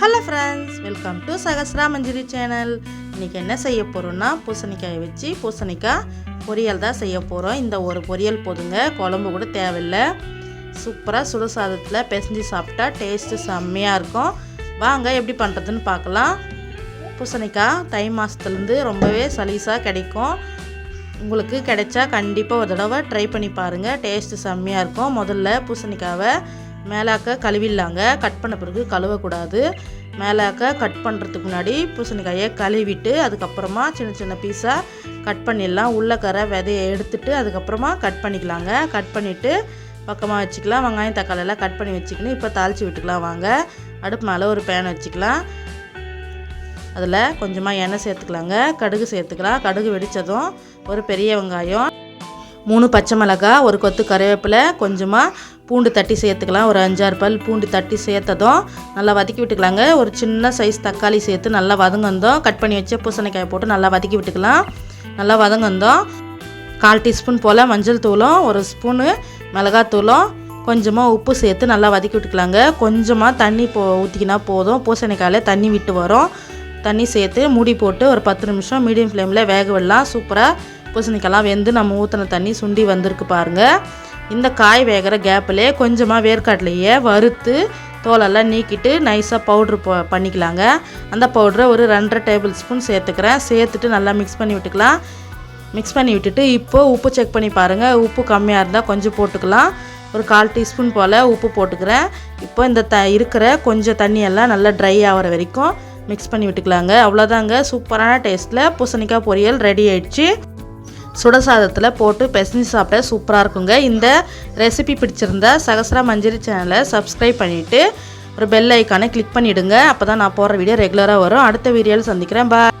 Hello friends welcome to Sahasra Manjari channel இன்றைக்கி என்ன செய்ய போகிறோன்னா பூசணிக்காயை வச்சு பூசணிக்காய் பொரியல் தான் செய்ய போகிறோம் இந்த ஒரு பொரியல் போதுங்க. குழம்பு கூட தேவையில்லை. சூப்பராக சுடு சாதத்தில் பிசைஞ்சு சாப்பிட்டா டேஸ்ட்டு செம்மையாக இருக்கும். வாங்க எப்படி பண்ணுறதுன்னு பார்க்கலாம். பூசணிக்காய் தை மாதத்துலேருந்து ரொம்பவே சலீஸாக கிடைக்கும். உங்களுக்கு கிடைச்சா கண்டிப்பாக ஒரு தடவை ட்ரை பண்ணி பாருங்கள் டேஸ்ட்டு செம்மையாக இருக்கும். முதல்ல பூசணிக்காவை மேலாக்க கழுவிடலாங்க. கட் பண்ண பிறகு கழுவக்கூடாது. மேலாக்க கட் பண்ணுறதுக்கு முன்னாடி பூசணிக்காயை கழுவிட்டு அதுக்கப்புறமா சின்ன சின்ன பீஸாக கட் பண்ணிடலாம். உள்ளக்கரை விதையை எடுத்துட்டு அதுக்கப்புறமா கட் பண்ணிக்கலாங்க. கட் பண்ணிவிட்டு பக்கமாக வச்சுக்கலாம். வெங்காயம் தக்காளி எல்லாம் கட் பண்ணி வச்சுக்கணும் இப்போ தாளித்து விட்டுக்கலாம். வாங்க. அடுப்பு மேலே ஒரு பேன் வச்சுக்கலாம். அதில் கொஞ்சமாக எண்ணெய் சேர்த்துக்கலாங்க. கடுகு சேர்த்துக்கலாம். கடுகு வெடித்ததும் ஒரு பெரிய வெங்காயம். மூணு பச்சை மிளகா ஒரு கொத்து கருவேப்பிலை கொஞ்சமாக பூண்டு தட்டி சேர்த்துக்கலாம். ஒரு அஞ்சாறு பல் பூண்டு தட்டி சேர்த்ததும் நல்லா வதக்கி விட்டுக்கலாங்க. ஒரு சின்ன சைஸ் தக்காளி சேர்த்து நல்லா வதங்கந்தோம் கட் பண்ணி வச்ச பூசணிக்காய் போட்டு நல்லா வதக்கி விட்டுக்கலாம். நல்லா வதங்கந்தோம் கால் டீஸ்பூன் போல் மஞ்சள் தூளும் ஒரு ஸ்பூனு மிளகாத்தூளும் கொஞ்சமாக உப்பு சேர்த்து நல்லா வதக்கி விட்டுக்கலாங்க. கொஞ்சமாக தண்ணி போ ஊற்றிக்கினா போதும். பூசணிக்காயில் தண்ணி விட்டு வரும். தண்ணி சேர்த்து மூடி போட்டு ஒரு பத்து நிமிஷம் மீடியம் ஃப்ளேமில் வேக விடலாம். சூப்பராக பூசணிக்காய்லாம் வெந்து நம்ம ஊற்றின தண்ணி சுண்டி வந்திருக்கு பாருங்கள் இந்த காய் வேகிற கேப்பிலே கொஞ்சமாக வேர்க்காட்டிலேயே வறுத்து தோலெல்லாம் நீக்கிட்டு நைஸாக பவுட்ரு போ பண்ணிக்கலாங்க. அந்த பவுட்ரை ஒரு ரெண்டரை டேபிள் ஸ்பூன் சேர்த்துக்கிறேன். சேர்த்துட்டு நல்லா மிக்ஸ் பண்ணி விட்டுக்கலாம். மிக்ஸ் பண்ணி விட்டுட்டு இப்போ உப்பு செக் பண்ணி பாருங்கள் உப்பு கம்மியாக இருந்தால் கொஞ்சம் போட்டுக்கலாம். ஒரு கால் டீஸ்பூன் போல் உப்பு போட்டுக்கிறேன். இப்போ இந்த த இருக்கிற கொஞ்சம் தண்ணியெல்லாம் நல்லா ட்ரை ஆகிற வரைக்கும் மிக்ஸ் பண்ணி விட்டுக்கலாங்க. அவ்வளோதாங்க. சூப்பரான டேஸ்ட்டில் பூசணிக்காய் பொரியல் ரெடி ஆயிடுச்சு. சுட சாதத்தில் போட்டு பெசஞ்சு சாப்பிட சூப்பராக இருக்குங்க. இந்த ரெசிபி பிடிச்சிருந்தா சகசரா மஞ்சரி சேனலை சப்ஸ்கிரைப் பண்ணிவிட்டு ஒரு பெல் ஐக்கானை கிளிக் பண்ணிவிடுங்க அப்போ தான் நான் போடுற வீடியோ ரெகுலராக வரும். அடுத்த வீடியோவில் சந்திக்கிறேன். பாய்